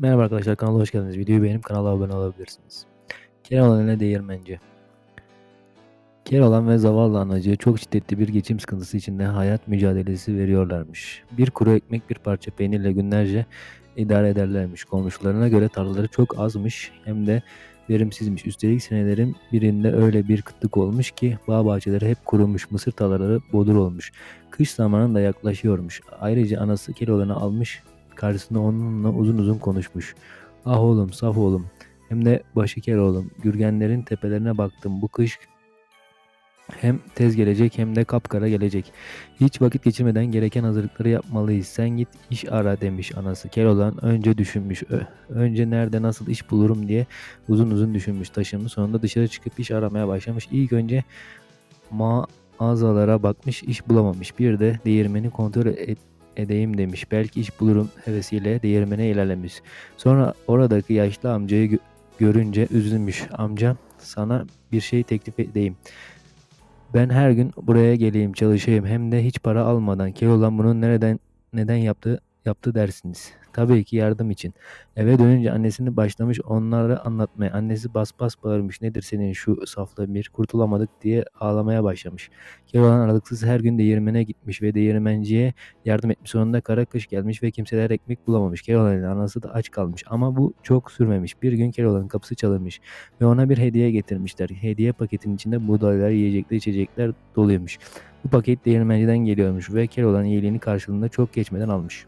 Merhaba arkadaşlar kanala hoş geldiniz. Videoyu beğenip kanala abone olabilirsiniz. Keloğlan ile Değirmenci Keloğlan ve zavallı anacığı çok şiddetli bir geçim sıkıntısı içinde hayat mücadelesi veriyorlarmış. Bir kuru ekmek bir parça peynirle günlerce idare ederlermiş. Komşularına göre tarlaları çok azmış hem de verimsizmiş. Üstelik senelerin birinde öyle bir kıtlık olmuş ki bağ bahçeleri hep kurumuş, mısır tarlaları bodur olmuş. Kış zamanı da yaklaşıyormuş. Ayrıca anası Keloğlan'ı almış karşısında onunla uzun uzun konuşmuş. Ah oğlum, saf oğlum. Hem de başı kel oğlum. Gürgenlerin tepelerine baktım. Bu kış hem tez gelecek hem de kapkara gelecek. Hiç vakit geçirmeden gereken hazırlıkları yapmalıyız. Sen git iş ara demiş anası. Keloğlan önce düşünmüş. Önce nerede nasıl iş bulurum diye uzun uzun düşünmüş. Taşınmış sonunda dışarı çıkıp iş aramaya başlamış. İlk önce mağazalara bakmış iş bulamamış. Bir de değirmeni kontrol et, edeyim demiş. Belki iş bulurum hevesiyle değirmene ilerlemiş. Sonra oradaki yaşlı amcayı gö- görünce üzülmüş. Amca sana bir şey teklif edeyim. Ben her gün buraya geleyim çalışayım hem de hiç para almadan. Keloğlan bunu nereden neden yaptı yaptı dersiniz. Tabii ki yardım için. Eve dönünce annesini başlamış onlara anlatmaya. Annesi bas bas bağırmış. Nedir senin şu safla bir kurtulamadık diye ağlamaya başlamış. Keloğlan aralıksız her gün değirmene gitmiş ve değirmenciye yardım etmiş. Sonunda kara kış gelmiş ve kimseler ekmek bulamamış. Keloğlan'ın anası da aç kalmış. Ama bu çok sürmemiş. Bir gün Keloğlan'ın kapısı çalınmış ve ona bir hediye getirmişler. Hediye paketinin içinde buğdaylar, yiyecekler, içecekler doluymuş. Bu paket değirmenciden geliyormuş ve Keloğlan iyiliğini karşılığında çok geçmeden almış.